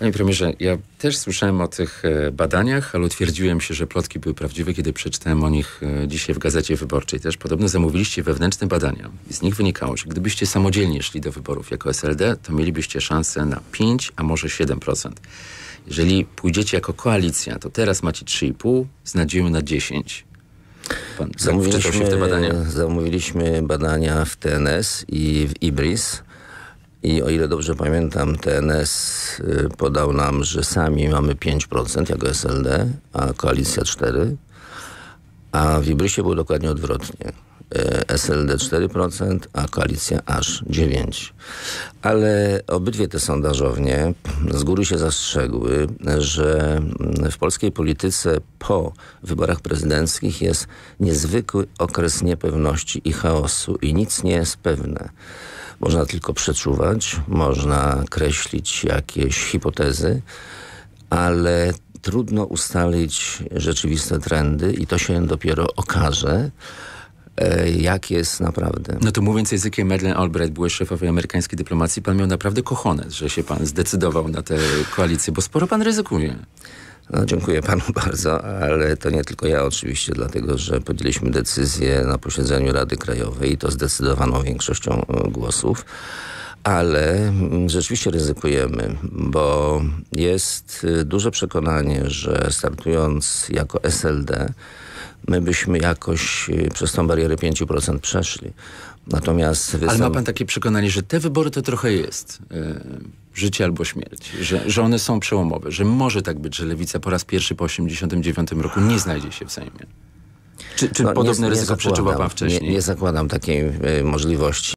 Panie premierze, ja też słyszałem o tych e, badaniach, ale utwierdziłem się, że plotki były prawdziwe, kiedy przeczytałem o nich e, dzisiaj w Gazecie Wyborczej też. Podobno zamówiliście wewnętrzne badania i z nich wynikało, że gdybyście samodzielnie szli do wyborów jako SLD, to mielibyście szansę na 5, a może 7%. Jeżeli pójdziecie jako koalicja, to teraz macie 3,5 z nadzieją na 10. Pan zamówiliśmy, się w te badania? Zamówiliśmy badania w TNS i w IBRIS. I o ile dobrze pamiętam, TNS y, podał nam, że sami mamy 5% jako SLD, a koalicja 4%, a w Ibrysie było dokładnie odwrotnie. Y, SLD 4%, a koalicja aż 9%. Ale obydwie te sondażownie z góry się zastrzegły, że w polskiej polityce po wyborach prezydenckich jest niezwykły okres niepewności i chaosu i nic nie jest pewne. Można tylko przeczuwać, można kreślić jakieś hipotezy, ale trudno ustalić rzeczywiste trendy i to się dopiero okaże, e, jak jest naprawdę. No to mówiąc językiem Madeleine Albright, byłeś szefowej amerykańskiej dyplomacji, pan miał naprawdę kochones, że się pan zdecydował na tę koalicję, bo sporo pan ryzykuje. No, dziękuję panu bardzo, ale to nie tylko ja oczywiście, dlatego że podjęliśmy decyzję na posiedzeniu Rady Krajowej i to zdecydowaną większością e, głosów ale mm, rzeczywiście ryzykujemy, bo jest e, duże przekonanie, że startując jako SLD, my byśmy jakoś e, przez tą barierę 5% przeszli. Natomiast... Ale ma pan takie przekonanie, że te wybory to trochę jest życie albo śmierć, że, że one są przełomowe, że może tak być, że Lewica po raz pierwszy po 1989 roku nie znajdzie się w Sejmie. Czy, czy no, podobne nie, ryzyko przeczuwał pan wcześniej? Nie, nie zakładam takiej y, możliwości.